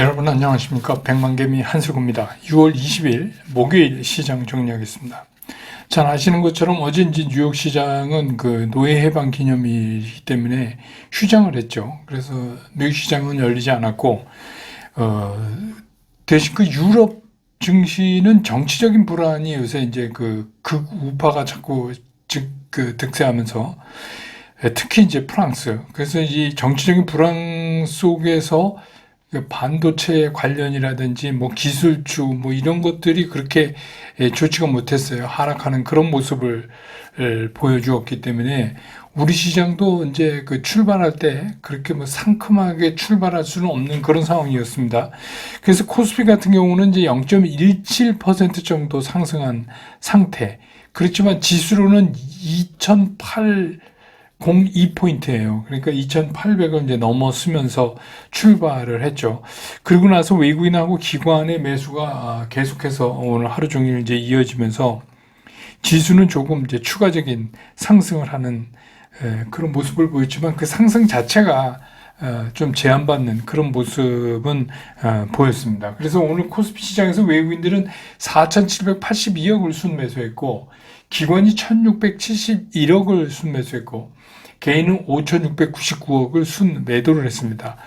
여러분 안녕하십니까 백만개미 한슬구입니다. 6월 20일 목요일 시장 정리하겠습니다. 잘 아시는 것처럼 어제 이제 뉴욕 시장은 그 노예 해방 기념일이기 때문에 휴장을 했죠. 그래서 미국 시장은 열리지 않았고 어, 대신 그 유럽 증시는 정치적인 불안이 요새 이제 그 극우파가 자꾸 즉 그 득세하면서 특히 이제 프랑스 그래서 이 정치적인 불안 속에서 그 반도체 관련이라든지 뭐 기술주 뭐 이런 것들이 그렇게 예, 좋지가 못했어요. 하락하는 그런 모습을 을 보여주었기 때문에 우리 시장도 이제 그 출발할 때 그렇게 뭐 상큼하게 출발할 수는 없는 그런 상황이었습니다. 그래서 코스피 같은 경우는 이제 0.17% 정도 상승한 상태. 그렇지만 지수로는 2008 02포인트예요. 그러니까 2,800을 이제 넘어서면서 출발을 했죠. 그리고 나서 외국인하고 기관의 매수가 아, 계속해서 오늘 하루 종일 이제 이어지면서 지수는 조금 이제 추가적인 상승을 하는 에, 그런 모습을 보였지만 그 상승 자체가 어, 좀 제한받는 그런 모습은 어, 보였습니다. 그래서 오늘 코스피 시장에서 외국인들은 4,782억을 순매수했고 기관이 1,671억을 순매수했고 개인은 5,699억을 순 매도를 했습니다.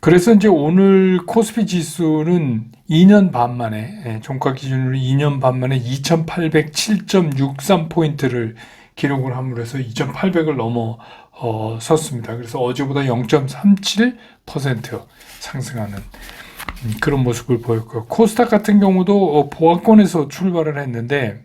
그래서 이제 오늘 코스피 지수는 2년 반 만에 예, 종가 기준으로 2년 반 만에 2,807.63 포인트를 기록을 함으로 해서 2,800을 넘어 어, 섰습니다. 그래서 어제보다 0.37% 상승하는 음, 그런 모습을 보였고요. 코스닥 같은 경우도 어, 보합권에서 출발을 했는데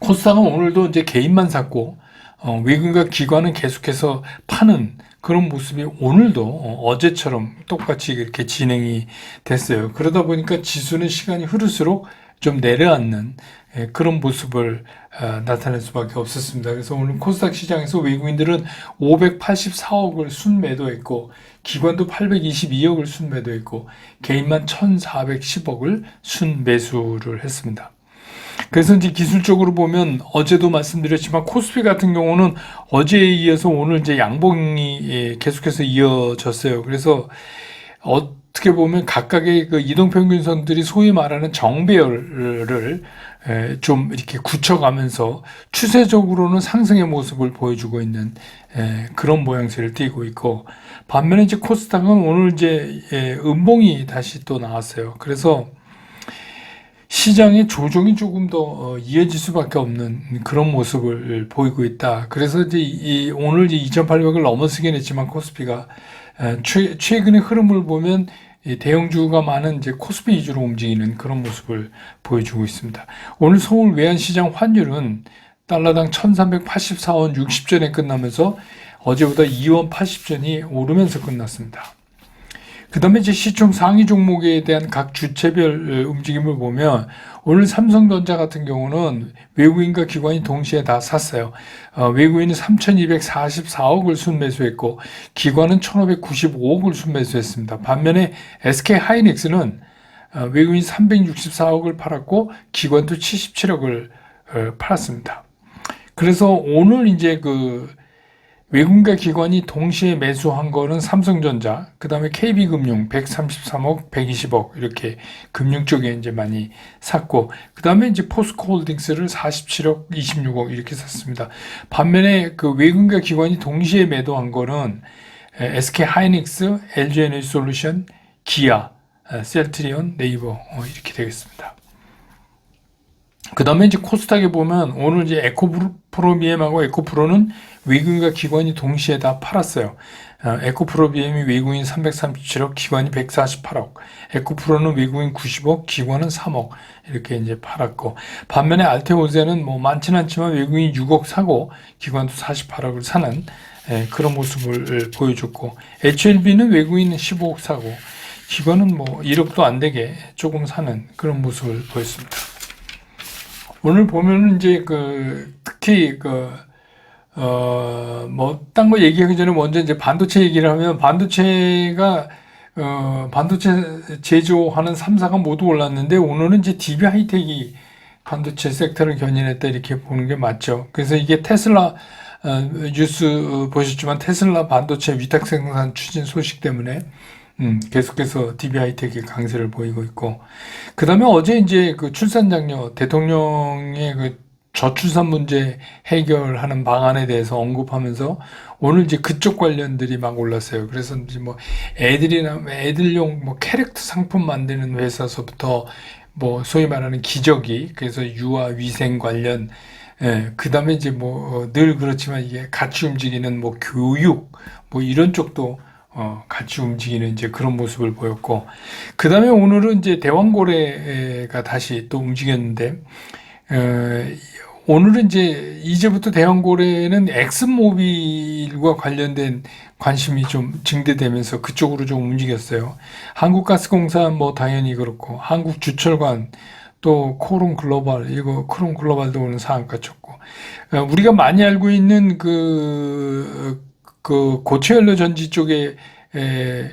코스닥은 오늘도 이제 개인만 샀고 어, 외국인과 기관은 계속해서 파는 그런 모습이 오늘도 어, 제처럼 똑같이 이렇게 진행이 됐어요. 그러다 보니까 지수는 시간이 흐를수록 좀 내려앉는 예, 그런 모습을 어, 나타낼 수밖에 없었습니다. 그래서 오늘 코스닥 시장에서 외국인들은 584억을 순매도했고 기관도 822억을 순매도했고 개인만 1,410억을 순매수를 했습니다. 그래서 이제 기술적으로 보면 어제도 말씀드렸지만 코스피 같은 경우는 어제에 이어서 오늘 이제 양봉이 예, 계속해서 이어졌어요. 그래서 어 떻게 보면 각각의 그 이동평균선들이 소위 말하는 정배열을 예, 좀 이렇게 굳혀가면서 추세적으로는 상승의 모습을 보여주고 있는 예, 그런 모양새를 띠고 있고 반면에 이제 코스닥은 오늘 이제 음봉이 다시 또 나왔어요. 그래서 시장의 조정이 조금 더 어, 이어질 수밖에 없는 그런 모습을 보이고 있다. 그래서 이제 이 오늘 이제 2,800을 넘어서긴 했지만 코스피가 최, 최근의 흐름을 보면 대형주가 많은 이제 코스피 위주로 움직이는 그런 모습을 보여주고 있습니다. 오늘 서울 외환시장 환율은 달러당 1384원 60전에 끝나면서 어제보다 2원 80전이 오르면서 끝났습니다. 그 다음에 이제 시총 상위 종목에 대한 각 주체별 움직임을 보면 오늘 삼성전자 같은 경우는 외국인과 기관이 동시에 다 샀어요. 어, 외국인은 3,244억을 순매수했고 기관은 1,595억을 순매수했습니다. 반면에 SK 하이닉스는 어, 외국인 364억을 팔았고 기관도 77억을 어, 팔았습니다. 그래서 오늘 이제 그 외국인과 기관이 동시에 매수한 거는 삼성전자, 그 다음에 KB금융 133억, 120억 이렇게 금융 쪽에 이제 많이 샀고, 그 다음에 이제 포스코홀딩스를 47억, 26억 이렇게 샀습니다. 반면에 그 외국인과 기관이 동시에 매도한 거는 SK 하이닉스, LG 에너지 솔루션, 기아, 셀트리온, 네이버 어, 이렇게 되겠습니다. 그 다음에 이제 코스닥에 보면 오늘 이제 에코프로비엠하고 에코프로는 외국인과 기관이 동시에 다 팔았어요. 어, 에코프로비엠이 외국인 337억, 기관이 148억. 에코프로는 외국인 90억, 기관은 3억. 이렇게 이제 팔았고. 반면에 알테오제는 뭐 많지는 않지만 외국인 6억 사고, 기관도 48억을 사는 예, 그런 모습을 보여줬고. HLB는 외국인 15억 사고, 기관은 뭐 1억도 안 되게 조금 사는 그런 모습을 보였습니다. 오늘 보면은 이제 그 특히 그 어, 뭐, 딴 거 얘기하기 전에 먼저 이제 반도체 얘기를 하면 반도체가, 어, 반도체 제조하는 3사가 모두 올랐는데 오늘은 이제 DB 하이텍이 반도체 섹터를 견인했다 이렇게 보는 게 맞죠. 그래서 이게 테슬라, 어, 뉴스 보셨지만 테슬라 반도체 위탁 생산 추진 소식 때문에 음, 계속해서 DB 하이텍이 강세를 보이고 있고, 그 다음에 어제 이제 그 출산장려 대통령의 그 저출산 문제 해결하는 방안에 대해서 언급하면서 오늘 이제 그쪽 관련들이 막 올랐어요. 그래서 이제 뭐 애들이나 애들용 뭐 캐릭터 상품 만드는 회사서부터 뭐 소위 말하는 기저귀, 그래서 유아 위생 관련 예, 그 다음에 이제 뭐 늘 그렇지만 이게 같이 움직이는 뭐 교육 뭐 이런 쪽도 어, 같이 움직이는 이제 그런 모습을 보였고, 그 다음에 오늘은 이제 대왕고래가 다시 또 움직였는데, 어, 오늘은 이제 이제부터 대왕고래는 엑슨모빌과 관련된 관심이 좀 증대되면서 그쪽으로 좀 움직였어요. 한국가스공사 뭐 당연히 그렇고, 한국주철관, 또 코론 글로벌, 이거 코론 글로벌도 오늘 상한가 쳤고, 어, 우리가 많이 알고 있는 그, 그 고체 연료 전지 쪽에 에,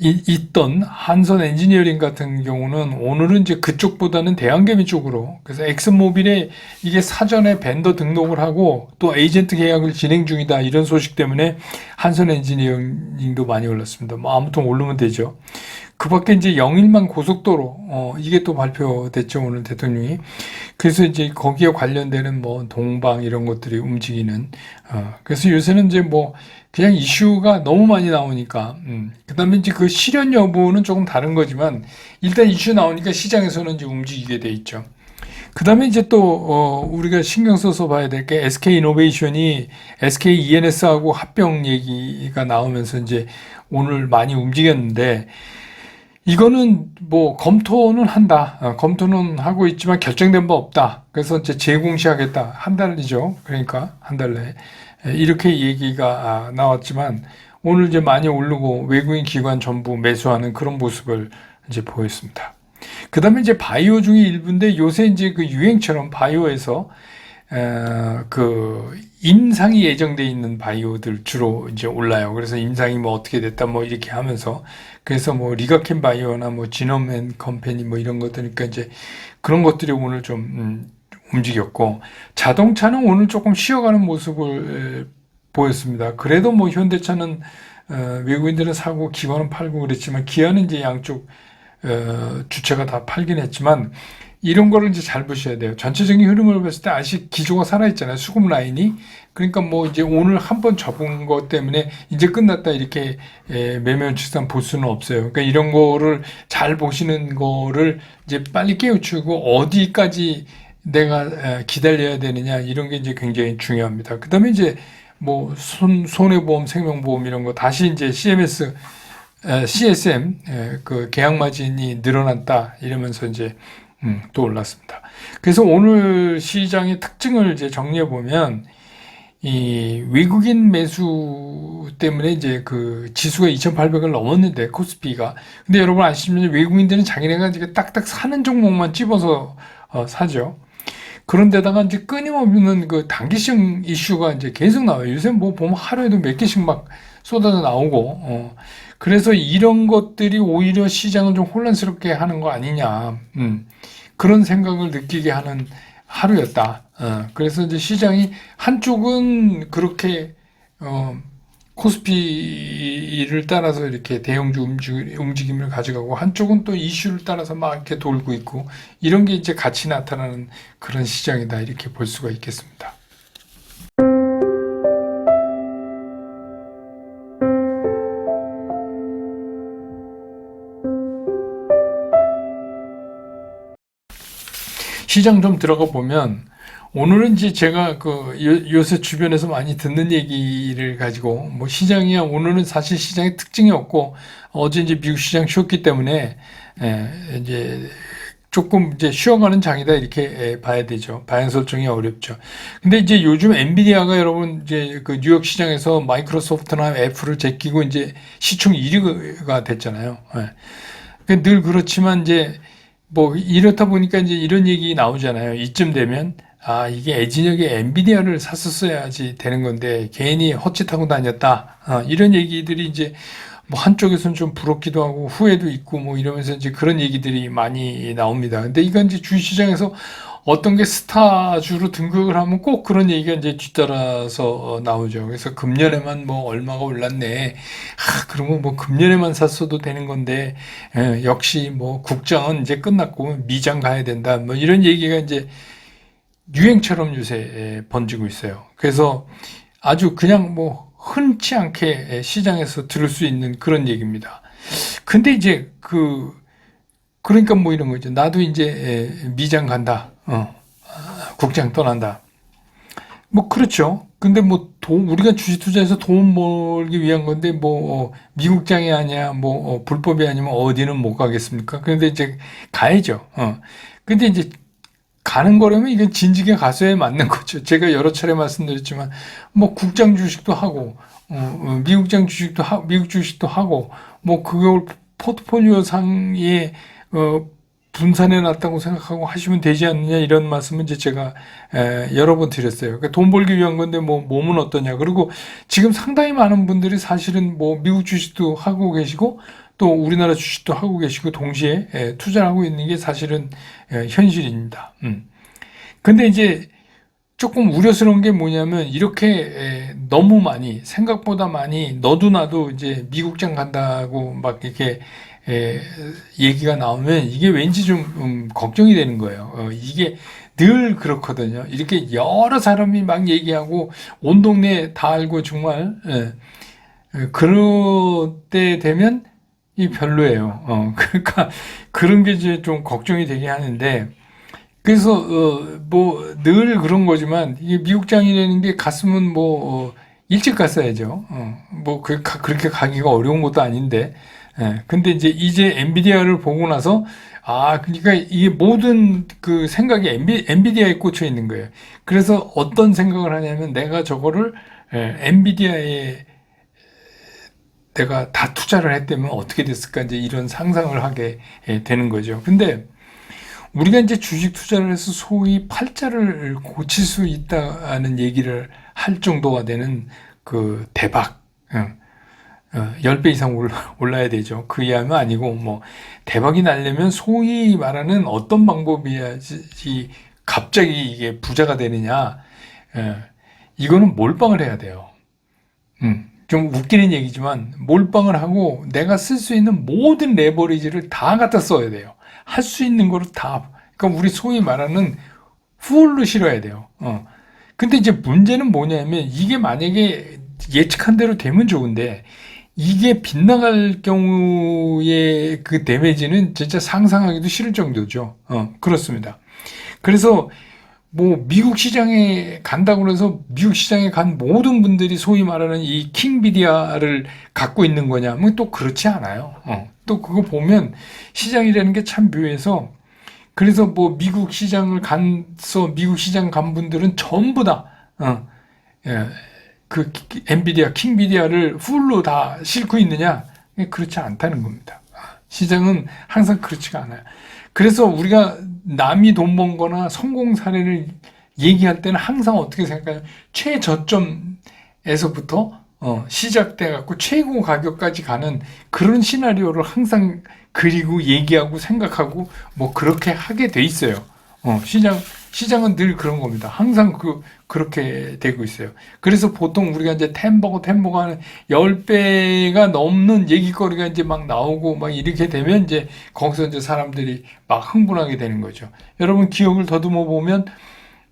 이- 있던 한선 엔지니어링 같은 경우는 오늘은 이제 그쪽보다는 대한개미 쪽으로 그래서 엑슨모빌에 이게 사전에 벤더 등록을 하고 또 에이전트 계약을 진행 중이다 이런 소식 때문에 한선 엔지니어링도 많이 올랐습니다. 뭐 아무튼 오르면 되죠. 그 밖에 이제 영일만 고속도로, 어, 이게 또 발표됐죠, 오늘 대통령이. 그래서 이제 거기에 관련되는 뭐 동방 이런 것들이 움직이는, 어, 그래서 요새는 이제 뭐 그냥 이슈가 너무 많이 나오니까, 음, 그 다음에 이제 그 실현 여부는 조금 다른 거지만, 일단 이슈 나오니까 시장에서는 이제 움직이게 돼 있죠. 그 다음에 이제 또, 어, 우리가 신경 써서 봐야 될 게 SK 이노베이션이 SK ENS하고 합병 얘기가 나오면서 이제 오늘 많이 움직였는데, 이거는 뭐 검토는 한다. 어, 검토는 하고 있지만 결정된 바 없다. 그래서 이제 재공시하겠다. 한 달이죠. 그러니까 한 달 내에. 에, 이렇게 얘기가 아, 나왔지만 오늘 이제 많이 오르고 외국인 기관 전부 매수하는 그런 모습을 이제 보였습니다. 그 다음에 이제 바이오 중에 일부인데 요새 이제 그 유행처럼 바이오에서 에, 그 임상이 예정돼 있는 바이오들 주로 이제 올라요. 그래서 임상이 뭐 어떻게 됐다 뭐 이렇게 하면서 그래서 뭐 리가켄 바이오나 뭐 지놈 앤 컴퍼니 뭐 이런 것들니까 이제 그런 것들이 오늘 좀 음, 움직였고 자동차는 오늘 조금 쉬어가는 모습을 에, 보였습니다. 그래도 뭐 현대차는 어, 외국인들은 사고 기관은 팔고 그랬지만 기아는 이제 양쪽 어, 주체가 다 팔긴 했지만 이런 거를 이제 잘 보셔야 돼요. 전체적인 흐름을 봤을 때 아직 기조가 살아있잖아요. 수급 라인이. 그러니까 뭐 이제 오늘 한 번 접은 것 때문에 이제 끝났다 이렇게 에, 매매 추산 볼 수는 없어요. 그러니까 이런 거를 잘 보시는 거를 이제 빨리 깨우치고 어디까지 내가 에, 기다려야 되느냐 이런 게 이제 굉장히 중요합니다. 그 다음에 이제 뭐 손, 손해보험, 생명보험 이런 거 다시 이제 CMS, 에, CSM 에, 그 계약 마진이 늘어났다 이러면서 이제 음, 또 올랐습니다. 그래서 오늘 시장의 특징을 이제 정리해 보면 이 외국인 매수 때문에 이제 그 지수가 2,800을 넘었는데 코스피가 근데 여러분 아시면 외국인들은 자기네가 이제 딱딱 사는 종목만 찝어서 어, 사죠. 그런데다가 이제 끊임없는 그 단기성 이슈가 이제 계속 나와요. 요새 뭐 보면 하루에도 몇 개씩 막 쏟아져 나오고, 어. 그래서 이런 것들이 오히려 시장을 좀 혼란스럽게 하는 거 아니냐, 음. 그런 생각을 느끼게 하는 하루였다. 어. 그래서 이제 시장이 한쪽은 그렇게, 어, 코스피를 따라서 이렇게 대형주 움직- 움직임을 가져가고 한쪽은 또 이슈를 따라서 막 이렇게 돌고 있고 이런 게 이제 같이 나타나는 그런 시장이다 이렇게 볼 수가 있겠습니다. 시장 좀 들어가 보면 오늘은 이제 제가 그 요, 요새 주변에서 많이 듣는 얘기를 가지고 뭐 시장이야 오늘은 사실 시장의 특징이 없고 어제 이제 미국 시장 쉬었기 때문에 에, 이제 조금 이제 쉬어가는 장이다 이렇게 에, 봐야 되죠. 방향 설정이 어렵죠. 근데 이제 요즘 엔비디아가 여러분 이제 그 뉴욕 시장에서 마이크로소프트나 애플을 제끼고 이제 시총 1위가 됐잖아요. 예. 그늘 그렇지만 이제 뭐 이렇다 보니까 이제 이런 얘기 나오잖아요. 이쯤 되면 아 이게 애진혁의 엔비디아를 샀었어야지 되는 건데 괜히 헛짓하고 다녔다. 아, 이런 얘기들이 이제 뭐 한쪽에서는 좀 부럽기도 하고 후회도 있고 뭐 이러면서 이제 그런 얘기들이 많이 나옵니다. 근데 이건 이제 주식시장에서 어떤 게 스타주로 등극을 하면 꼭 그런 얘기가 이제 뒤따라서 어, 나오죠. 그래서 금년에만 뭐 얼마가 올랐네. 아, 그러면 뭐 금년에만 샀어도 되는 건데, 예, 역시 뭐 국장은 이제 끝났고 미장 가야 된다. 뭐 이런 얘기가 이제 유행처럼 요새 번지고 있어요. 그래서 아주 그냥 뭐 흔치 않게 시장에서 들을 수 있는 그런 얘기입니다. 근데 이제 그 그러니까 뭐 이런 거죠. 나도 이제 미장 간다. 어, 국장 떠난다. 뭐 그렇죠. 근데 뭐 돈, 우리가 주식 투자해서 돈 벌기 위한 건데 뭐 어, 미국장이 아니야 뭐 어, 불법이 아니면 어디는 못 가겠습니까? 그런데 이제 가야죠. 어. 근데 이제 가는 거라면 이건 진즉에 가서야 맞는 거죠. 제가 여러 차례 말씀드렸지만 뭐 국장 주식도 하고 어, 어, 미국장 주식도 하, 미국 주식도 하고 뭐 그걸 포트폴리오 상에 어, 분산해 놨다고 생각하고 하시면 되지 않느냐 이런 말씀은 이제 제가 에, 여러 번 드렸어요. 그러니까 돈 벌기 위한 건데 뭐 몸은 어떠냐. 그리고 지금 상당히 많은 분들이 사실은 뭐 미국 주식도 하고 계시고 또 우리나라 주식도 하고 계시고 동시에 에, 투자를 하고 있는 게 사실은 에, 현실입니다. 음. 근데 이제 조금 우려스러운 게 뭐냐면 이렇게 에, 너무 많이 생각보다 많이 너도 나도 이제 미국장 간다고 막 이렇게 에, 얘기가 나오면 이게 왠지 좀 음, 걱정이 되는 거예요. 어, 이게 늘 그렇거든요. 이렇게 여러 사람이 막 얘기하고 온 동네 다 알고 정말 예, 예, 그럴 때 되면 이 별로예요. 어, 그러니까 그런 게 이제 좀 걱정이 되게 하는데 그래서 어, 뭐 늘 그런 거지만 이게 미국장이라는 게 갔으면 뭐 어, 일찍 갔어야죠. 어, 뭐 그, 그렇게 가기가 어려운 것도 아닌데 예, 근데 이제 이제 엔비디아를 보고 나서 아 그러니까 이게 모든 그 생각이 엔비, 엔비디아에 꽂혀 있는 거예요. 그래서 어떤 생각을 하냐면 내가 저거를 예, 엔비디아에 내가 다 투자를 했다면 어떻게 됐을까 이제 이런 상상을 하게 예, 되는 거죠. 근데 우리가 이제 주식 투자를 해서 소위 팔자를 고칠 수 있다는 얘기를 할 정도가 되는 그 대박. 응. 10배 어, 이상 올라 야 되죠. 그 이하면 아니고, 뭐, 대박이 나려면 소위 말하는 어떤 방법이야지 갑자기 이게 부자가 되느냐. 예, 이거는 몰빵을 해야 돼요. 음, 좀 웃기는 얘기지만, 몰빵을 하고 내가 쓸 수 있는 모든 레버리지를 다 갖다 써야 돼요. 할 수 있는 거를 다. 그러니까 우리 소위 말하는 풀로 실어야 돼요. 어. 근데 이제 문제는 뭐냐면, 이게 만약에 예측한 대로 되면 좋은데, 이게 빗나갈 경우에 그 데미지는 진짜 상상하기도 싫을 정도죠. 어, 그렇습니다. 그래서 뭐 미국 시장에 간다고 해서 미국 시장에 간 모든 분들이 소위 말하는 이 킹비디아를 갖고 있는 거냐면 또 그렇지 않아요. 어, 또 그거 보면 시장이라는 게 참 묘해서 그래서 뭐 미국 시장을 간서 미국 시장 간 분들은 전부 다 어, 예, 그 엔비디아, 킹비디아를 풀로 다 싣고 있느냐? 그렇지 않다는 겁니다. 시장은 항상 그렇지가 않아요. 그래서 우리가 남이 돈 번 거나 성공 사례를 얘기할 때는 항상 어떻게 생각하냐 최저점에서부터 어, 시작돼 갖고 최고 가격까지 가는 그런 시나리오를 항상 그리고 얘기하고 생각하고 뭐 그렇게 하게 돼 있어요. 어, 시장 시장은 늘 그런 겁니다. 항상 그, 그렇게 되고 있어요. 그래서 보통 우리가 이제 템버거, 템버거 하는 10배가 넘는 얘기거리가 이제 막 나오고 막 이렇게 되면 이제 거기서 이제 사람들이 막 흥분하게 되는 거죠. 여러분 기억을 더듬어 보면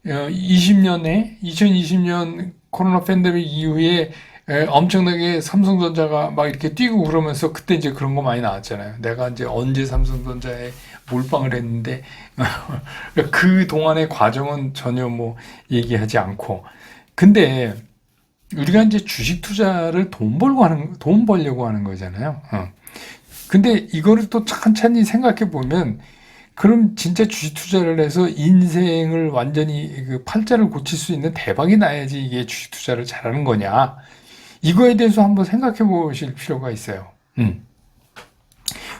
20년에, 어, 2020년 코로나 팬데믹 이후에 예, 엄청나게 삼성전자가 막 이렇게 뛰고 그러면서 그때 이제 그런 거 많이 나왔잖아요. 내가 이제 언제 삼성전자에 몰빵을 했는데 그 동안의 과정은 전혀 뭐 얘기하지 않고 근데 우리가 이제 주식 투자를 돈 벌고 하는 돈 벌려고 하는 거잖아요. 어. 근데 이거를 또 천천히 생각해 보면 그럼 진짜 주식 투자를 해서 인생을 완전히 그 팔자를 고칠 수 있는 대박이 나야지 이게 주식 투자를 잘하는 거냐. 이거에 대해서 한번 생각해 보실 필요가 있어요. 음.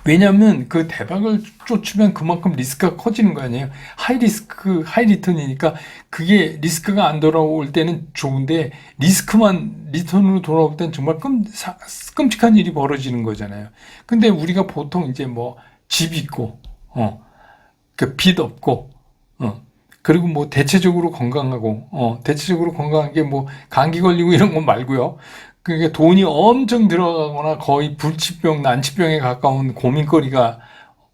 왜냐하면 그 대박을 쫓으면 그만큼 리스크가 커지는 거 아니에요. 하이 리스크, 하이 리턴이니까 그게 리스크가 안 돌아올 때는 좋은데 리스크만 리턴으로 돌아올 때는 정말 끔, 사, 끔찍한 일이 벌어지는 거잖아요. 근데 우리가 보통 이제 뭐 집 있고, 어, 그빚 없고, 어, 그리고 뭐 대체적으로 건강하고, 어, 대체적으로 건강한 게 뭐 감기 걸리고 이런 건 말고요. 그게 돈이 엄청 들어가거나 거의 불치병, 난치병에 가까운 고민거리가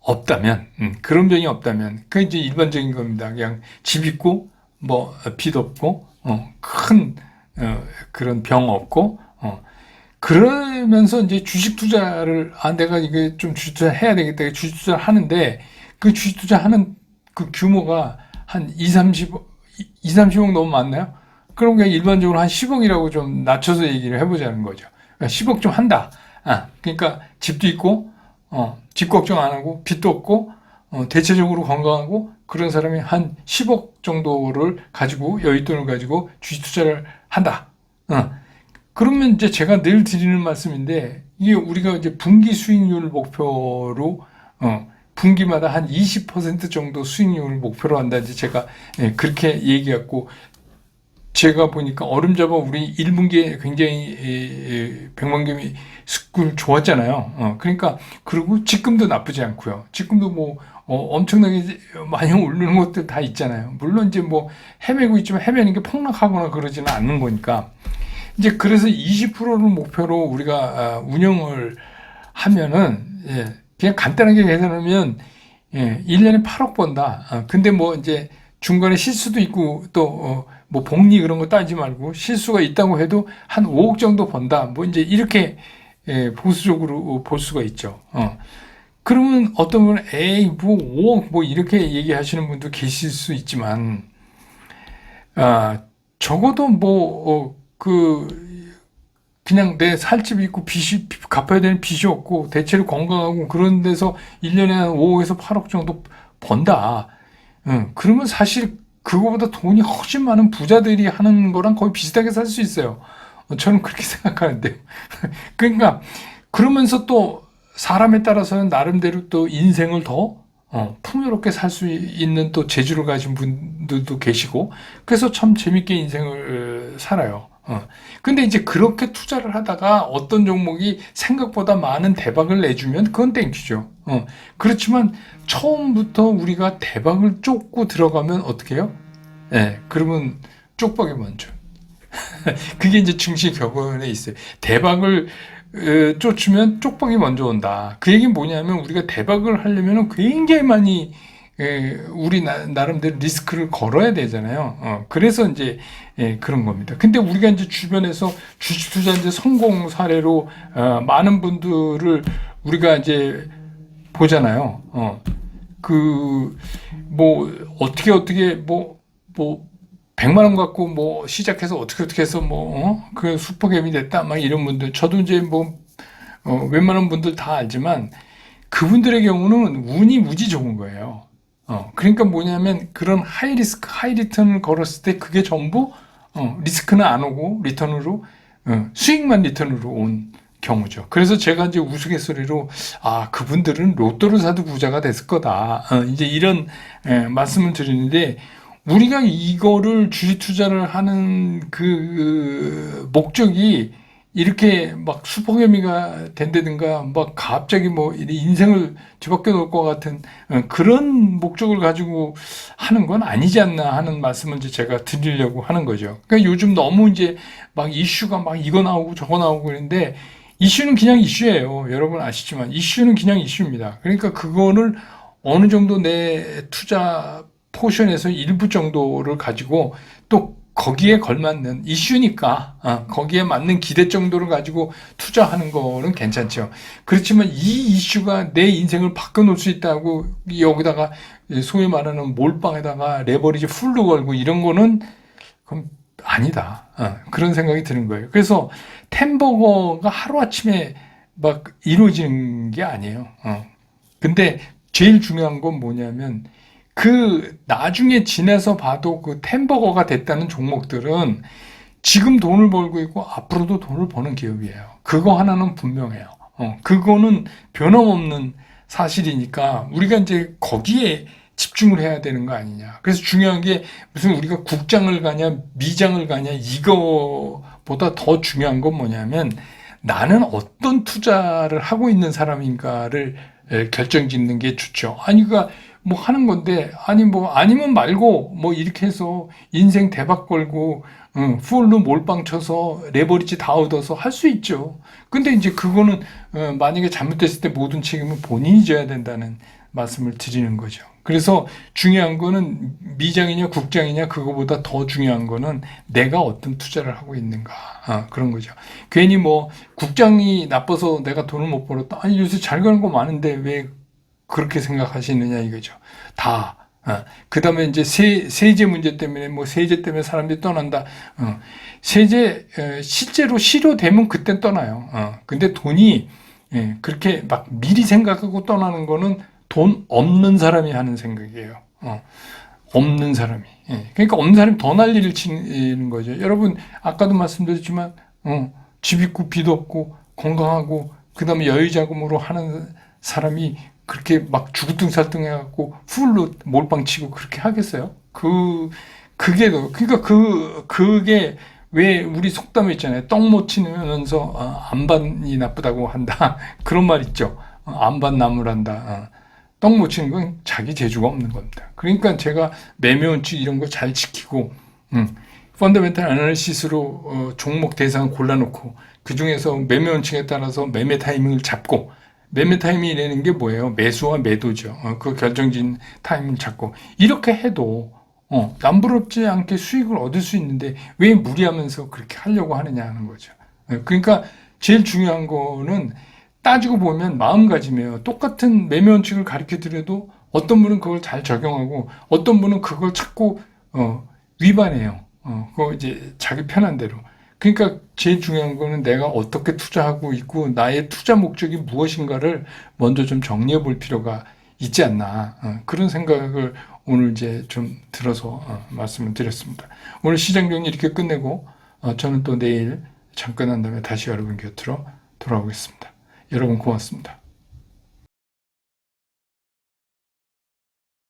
없다면, 음, 그런 병이 없다면, 그 이제 일반적인 겁니다. 그냥 집 있고, 뭐, 빚 없고, 어, 큰, 어, 그런 병 없고, 어, 그러면서 이제 주식 투자를, 아, 내가 이게 좀 주식 투자 해야 되겠다. 주식 투자를 하는데, 그 주식 투자 하는 그 규모가 한 2, 30, 2, 30억 너무 많나요? 그럼 그냥 일반적으로 한 10억이라고 좀 낮춰서 얘기를 해보자는 거죠. 그러니까 10억 좀 한다. 아, 그러니까 집도 있고, 어, 집 걱정 안 하고, 빚도 없고, 어, 대체적으로 건강하고, 그런 사람이 한 10억 정도를 가지고, 여윳돈을 가지고 주식 투자를 한다. 어. 그러면 이제 제가 늘 드리는 말씀인데, 이게 우리가 이제 분기 수익률 목표로, 어, 분기마다 한 20% 정도 수익률을 목표로 한다지 제가 예, 그렇게 얘기했고 제가 보니까 얼음 잡아 우리 1분기에 굉장히 백만개미 스쿨 좋았잖아요. 어, 그러니까 그리고 지금도 나쁘지 않고요. 지금도 뭐 어, 엄청나게 많이 오르는 것들 다 있잖아요. 물론 이제 뭐 헤매고 있지만 헤매는 게 폭락하거나 그러지는 않는 거니까 이제 그래서 20%를 목표로 우리가 아, 운영을 하면은 예, 그냥 간단하게 계산하면 예, 1년에 8억 번다. 아, 근데 뭐 이제 중간에 실수도 있고 또 어, 뭐 복리 그런 거 따지 말고 실수가 있다고 해도 한 5억 정도 번다. 뭐 이제 이렇게 예, 보수적으로 볼 수가 있죠. 어. 그러면 어떤 분은 에이 뭐 5억 뭐 이렇게 얘기하시는 분도 계실 수 있지만 아 적어도 뭐그 어, 그냥 내 살집 있고 빚이 갚아야 되는 빚이 없고 대체로 건강하고 그런 데서 1년에 한 5억에서 8억 정도 번다. 응. 그러면 사실 그거보다 돈이 훨씬 많은 부자들이 하는 거랑 거의 비슷하게 살 수 있어요. 저는 그렇게 생각하는데요. 그러니까 그러면서 또 사람에 따라서는 나름대로 또 인생을 더 어, 풍요롭게 살 수 있는 또 재주를 가진 분들도 계시고 그래서 참 재밌게 인생을 살아요. 어. 근데 이제 그렇게 투자를 하다가 어떤 종목이 생각보다 많은 대박을 내주면 그건 땡큐죠. 어. 그렇지만 처음부터 우리가 대박을 쫓고 들어가면 어떻게 해요? 예, 네, 그러면 쪽박이 먼저. 그게 이제 증시 격언에 있어요. 대박을 어, 쫓으면 쪽박이 먼저 온다. 그 얘기는 뭐냐면 우리가 대박을 하려면 굉장히 많이 예, 우리 나, 름대로 리스크를 걸어야 되잖아요. 어, 그래서 이제 예, 그런 겁니다. 근데 우리가 이제 주변에서 주식 투자 이제 성공 사례로 어, 많은 분들을 우리가 이제 보잖아요. 어, 그 뭐 어떻게 어떻게 뭐뭐 뭐 100만 원 갖고 뭐 시작해서 어떻게 어떻게 해서 뭐그 어? 슈퍼겜이 됐다 막 이런 분들 저도 이제 뭐 어, 웬만한 분들 다 알지만 그분들의 경우는 운이 무지 좋은 거예요. 어, 그러니까 뭐냐면 그런 하이 리스크, 하이 리턴을 걸었을 때 그게 전부 어, 리스크는 안 오고 리턴으로 어, 수익만 리턴으로 온 경우죠. 그래서 제가 이제 우스갯소리로 아 그분들은 로또를 사도 부자가 됐을 거다. 어, 이제 이런 에, 말씀을 드리는데 우리가 이거를 주식 투자를 하는 그, 그 목적이 이렇게 막 슈퍼개미가 된다든가 막 갑자기 뭐 인생을 뒤바뀌어 놓을 것 같은 어, 그런 목적을 가지고 하는 건 아니지 않나 하는 말씀을 제가 드리려고 하는 거죠. 그러니까 요즘 너무 이제 막 이슈가 막 이거 나오고 저거 나오고 그러는데 이슈는 그냥 이슈예요. 여러분 아시지만 이슈는 그냥 이슈입니다. 그러니까 그거를 어느 정도 내 투자 포션에서 일부 정도를 가지고 또 거기에 걸맞는 이슈니까 어, 거기에 맞는 기대 정도를 가지고 투자하는 거는 괜찮죠. 그렇지만 이 이슈가 내 인생을 바꿔놓을 수 있다고 여기다가 소위 말하는 몰빵에다가 레버리지 풀로 걸고 이런 거는 그럼 아니다. 어, 그런 생각이 드는 거예요. 그래서 템버거가 하루아침에 막 이루어지는 게 아니에요. 어. 근데 제일 중요한 건 뭐냐면 그 나중에 지내서 봐도 그 템버거가 됐다는 종목들은 지금 돈을 벌고 있고 앞으로도 돈을 버는 기업이에요. 그거 하나는 분명해요. 어, 그거는 변함없는 사실이니까 우리가 이제 거기에 집중을 해야 되는 거 아니냐. 그래서 중요한 게 무슨 우리가 국장을 가냐, 미장을 가냐, 이거보다 더 중요한 건 뭐냐면 나는 어떤 투자를 하고 있는 사람인가를 에, 결정 짓는 게 좋죠. 아니, 그니까 뭐 하는 건데, 아니 뭐, 아니면 말고, 뭐 이렇게 해서 인생 대박 걸고, 응, 풀로 몰빵 쳐서 레버리지 다 얻어서 할 수 있죠. 근데 이제 그거는, 어, 만약에 잘못됐을 때 모든 책임은 본인이 져야 된다는 말씀을 드리는 거죠. 그래서 중요한 거는 미장이냐 국장이냐 그거보다 더 중요한 거는 내가 어떤 투자를 하고 있는가 아, 그런 거죠. 괜히 뭐 국장이 나빠서 내가 돈을 못 벌었다. 아니 요새 잘 가는 거 많은데 왜 그렇게 생각하시느냐 이거죠. 다. 어. 그 다음에 이제 세, 세제 문제 때문에 뭐 세제 때문에 사람들이 떠난다. 어. 세제 에, 실제로 실효되면 그땐 떠나요. 어. 근데 돈이 예, 그렇게 막 미리 생각하고 떠나는 거는 돈 없는 사람이 하는 생각이에요. 어. 없는 사람이. 예. 그러니까 없는 사람이 더 난리를 치는 거죠. 여러분 아까도 말씀드렸지만 어, 집 있고 빚 없고 건강하고 그 다음에 여유자금으로 하는 사람이 그렇게 막 죽을등살등 해갖고 풀로 몰빵 치고 그렇게 하겠어요? 그, 그게, 더- 그러니까 그, 그게 왜 우리 속담에 있잖아요. 떡 못 치면서 어, 안반이 나쁘다고 한다. 그런 말 있죠. 어, 안반 나무란다. 어. 떡못 치는 건 자기 재주가 없는 겁니다. 그러니까 제가 매매원칙 이런 거 잘 지키고, 음, 펀더멘탈 애널리시스로 어, 종목 대상을 골라놓고 그 중에서 매매원칙에 따라서 매매 타이밍을 잡고 매매 타이밍이라는 게 뭐예요? 매수와 매도죠. 어, 그 결정진 타이밍 잡고 이렇게 해도 어, 남부럽지 않게 수익을 얻을 수 있는데 왜 무리하면서 그렇게 하려고 하느냐 하는 거죠. 어, 그러니까 제일 중요한 거는 따지고 보면 마음가짐이에요. 똑같은 매매 원칙을 가르쳐 드려도 어떤 분은 그걸 잘 적용하고 어떤 분은 그걸 자꾸 어, 위반해요. 어, 그거 이제 자기 편한 대로. 그러니까 제일 중요한 거는 내가 어떻게 투자하고 있고 나의 투자 목적이 무엇인가를 먼저 좀 정리해 볼 필요가 있지 않나 어, 그런 생각을 오늘 이제 좀 들어서 어, 말씀을 드렸습니다. 오늘 시장 정리 이렇게 끝내고 어, 저는 또 내일 잠깐 한 다음에 다시 여러분 곁으로 돌아오겠습니다. 여러분 고맙습니다.